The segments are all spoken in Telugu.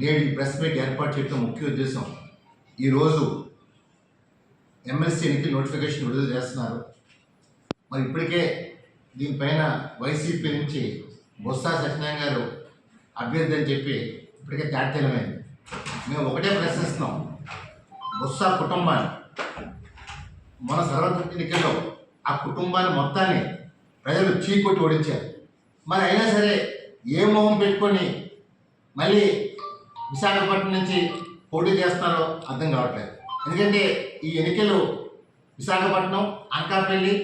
నేడు ఈ ప్రెస్ మీట్ ఏర్పాటు చేయడం ముఖ్య ఉద్దేశం. ఈరోజు ఎమ్మెల్సీ ఎన్నికల నోటిఫికేషన్ విడుదల చేస్తున్నారు. మరి ఇప్పటికే దీనిపైన వైసీపీ నుంచి బొత్స సత్యనారాయణ గారు అభ్యర్థి అని చెప్పి ఇప్పటికే తేటతెలమైంది మేము ఒకటే ప్రశ్నిస్తున్నాం. బొత్స కుటుంబాన్ని మన సర్వత్ర ఎన్నికల్లో ఆ కుటుంబాన్ని మొత్తాన్ని ప్రజలు చీకొట్టి ఓడించారు. మరి అయినా సరే ఏ మొహం పెట్టుకొని మళ్ళీ విశాఖపట్నం నుంచి పోటీ చేస్తారో అర్థం కావట్లేదు. ఎందుకంటే ఈ ఎన్నికలు విశాఖపట్నం అనకాపల్లి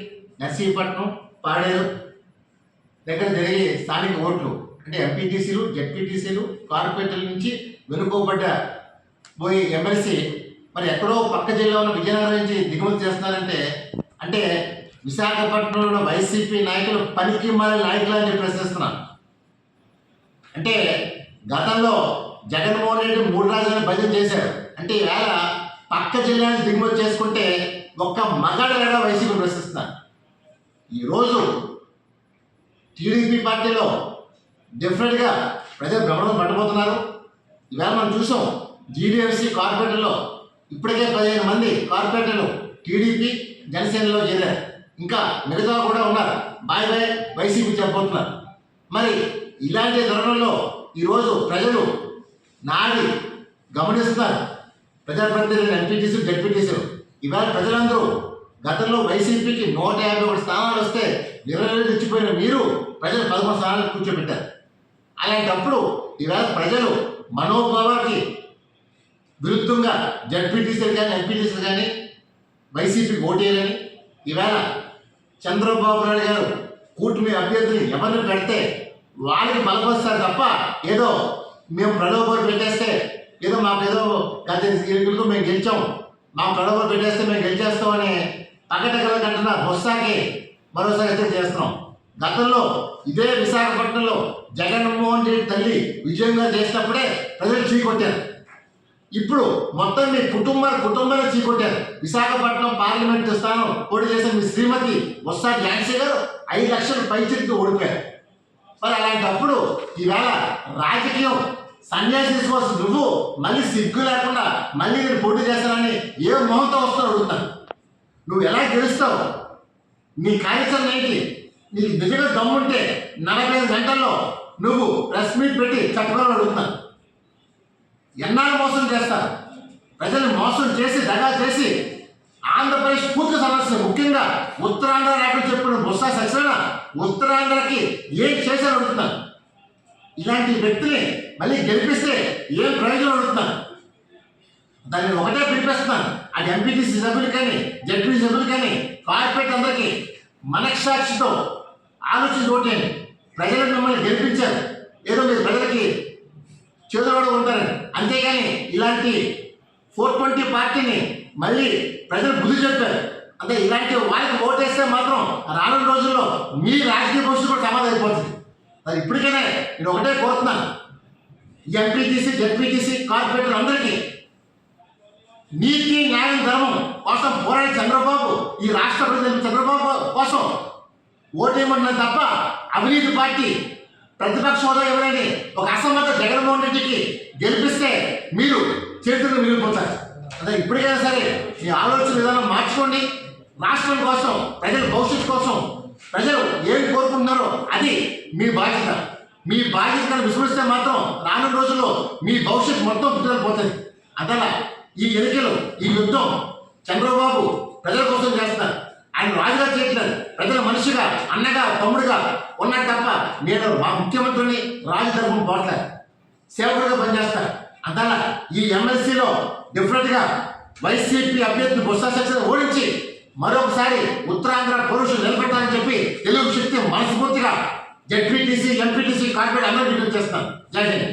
నర్సీపట్నం పాడేరు దగ్గర జరిగే స్థానిక ఓట్లు అంటే ఎంపీటీసీలు జెడ్పీటీసీలు కార్పొరేటర్ల నుంచి వెనుకోబడ్డ పోయి ఎమ్మెల్సీ మరి ఎక్కడో పక్క జిల్లా ఉన్న విజయనగరం నుంచి దిగుమతి చేస్తున్నారంటే అంటే విశాఖపట్నంలో ఉన్న వైసీపీ నాయకులు పనికి మారే నాయకులు అని చెప్పి ప్రశ్నిస్తున్నాను అంటే గతంలో జగన్మోహన్ రెడ్డి మూడు రాజధాని భజన చేశారు. అంటే ఈవేళ పక్క జిల్లాను దిగుమతి చేసుకుంటే ఒక్క మగాడు లేడా వైసీపీ ప్రశ్నిస్తున్నారు. ఈరోజు టీడీపీ పార్టీలో డిఫరెంట్గా ప్రజలు భ్రమణం పట్టబోతున్నారు ఈవేళ మనం చూసాం జీడీఎఫ్సీ కార్పొరేటర్లో ఇప్పటికే పదిహేను మంది కార్పొరేటర్లు టీడీపీ జనసేనలో చేరారు. ఇంకా మిగతా కూడా ఉన్నారు. బాయ్ బాయ్ వైసీపీ చెప్పబోతున్నారు. మరి ఇలాంటి ధోరణిలో ఈరోజు ప్రజలు నాడి గమనిస్తున్నారు. ప్రజాప్రతినిధులు ఎంపీటీసీ డెప్యూటీసీలు. ఇవాళ ప్రజలందరూ గతంలో వైసీపీకి నూట యాభై ఒకటి స్థానాలు వస్తే ఇరవై ఇచ్చిపోయిన మీరు ప్రజలు పదకొండు స్థానాలు కూర్చోబెట్టారు. అలాంటప్పుడు ఈవేళ ప్రజలు మనోభావానికి విరుద్ధంగా జడ్పీటీసీలు కానీ ఎంపీటీసీలు కానీ వైసీపీకి ఓటేయాలని ఈవేళ చంద్రబాబు నాయుడు గారు కూటమి అభ్యర్థిని ఎవరిని పెడితే వాళ్ళకి బలపరుస్తారు తప్ప ఏదో మేము ప్రలోభాలు పెట్టేస్తే ఏదో మాకు ఏదో గత ఎన్నికలకు మేము గెలిచాం. మా ప్రలోభాలు పెట్టేస్తే మేము గెలిచేస్తామని పక్కటకల కంటున్న బొత్సాకి మరోసారి హెచ్చరిక చేస్తున్నాం. గతంలో ఇదే విశాఖపట్నంలో జగన్మోహన్ రెడ్డి తల్లి విజయంగా చేసినప్పుడే ప్రజలు చీకొట్టారు. ఇప్పుడు మొత్తం మీ కుటుంబ కుటుంబాన్ని చీకొట్టారు. విశాఖపట్నం పార్లమెంట్ స్థానం పోటీ చేసిన మీ శ్రీమతి వస్తా ఝాన్సీ గారు ఐదు లక్షల పైచికి ఓడిపోయారు. మరి అలాంటప్పుడు ఈవేళ రాజకీయం సన్యాసి తీసుకోవాల్సిన నువ్వు మళ్ళీ సిగ్గు లేకుండా మళ్ళీ నేను పోటీ చేస్తానని ఏ మొహంతో వస్తావు అడుగుతాను నువ్వు ఎలా గెలుస్తావు? నీ కార్యాచరణ ఏంటి? నీకు నిజంగా దమ్ముంటే నలభై ఐదు గంటల్లో నువ్వు ప్రెస్ మీట్ పెట్టి చెప్పగలను అడుగుతాను ఎన్నాళ్ళు మోసం చేస్తారు ప్రజలు మోసం చేసి దగా చేసి ఆంధ్రప్రదేశ్ పూర్తి సమస్య. ముఖ్యంగా ఉత్తరాంధ్ర రేపటి చెప్పిన బొత్స సక్సేన ఉత్తరాంధ్రకి ఏం చేశారు అడుగుతున్నాను ఇలాంటి వ్యక్తిని మళ్ళీ గెలిపిస్తే ఏం ప్రయోజనం అడుగుతున్నాను దాన్ని ఒకటే పిలిపిస్తున్నాను. అది ఎంపీటీసీ సభ్యులు కానీ జడ్పీ సభ్యులు కానీ కార్పొరేట్ అందరికీ మనక్షాక్షితో ఆలోచించి ఓటేయండి ప్రజలు మిమ్మల్ని గెలిపించారు. ఏదో మీరు ప్రజలకి చేదోడు ఉంటారని. అంతేగాని ఇలాంటి ఫోర్ ట్వంటీ పార్టీని మళ్ళీ ప్రజలు బుద్ధి చెప్పారు. అంటే ఇలాంటి వాళ్ళకి ఓటేస్తే మాత్రం రానున్న రోజుల్లో మీ రాజకీయ భవిష్యత్తు కూడా సమాధి అయిపోతుంది. అది ఇప్పటికైనా నేను ఒకటే కోరుతున్నాను. ఎంపీటీసీ జడ్పీటీసీ కార్పొరేటర్ అందరికీ నీతి న్యాయం ధర్మం కోసం పోరాడే చంద్రబాబు ఈ రాష్ట్ర ప్రజలు చంద్రబాబు కోసం ఓటేయమన్నది తప్ప అవినీతి పార్టీ ప్రతిపక్ష హోదా ఎవరని ఒక అసమర్థ జగన్మోహన్ రెడ్డికి గెలిపిస్తే మీరు చేతులు మిగిలిపోతారు. అదే ఇప్పటికైనా సరే మీ ఆలోచన విధానం మార్చుకోండి. రాష్ట్రం కోసం ప్రజల భవిష్యత్తు కోసం ప్రజలు ఏం కోరుకుంటున్నారో అది మీ బాధ్యత. మీ బాధ్యతను విస్మరిస్తే మాత్రం రానున్న రోజుల్లో మీ భవిష్యత్తు మొత్తం పిల్లలు పోతుంది. అదలా ఈ ఎన్నికలు ఈ యుద్ధం చంద్రబాబు ప్రజల కోసం చేస్తారు ఆయన రాజుగా చేయట్లేదు ప్రజల మనిషిగా అన్నగా తమ్ముడుగా ఉన్నాడు తప్ప నేను మా ముఖ్యమంత్రిని రాజధర్మం పోట్లేదు. సేవకుడిగా పనిచేస్తారు. అందువల్ల ఈ ఎమ్మెల్సీలో డెఫినెట్గా వైసీపీ అభ్యర్థి బొత్స సత్యనారాయణ ఓడించి మరొకసారి ఉత్తరాంధ్ర పురుషులు నిలబెట్టాలని చెప్పి తెలుగు శక్తి మనస్ఫూర్తిగా జడ్పీటీసీ ఎంపీటీసీ కార్పొరేట్ అందరూ విజ్ఞప్తి చేస్తాను జై హింద్.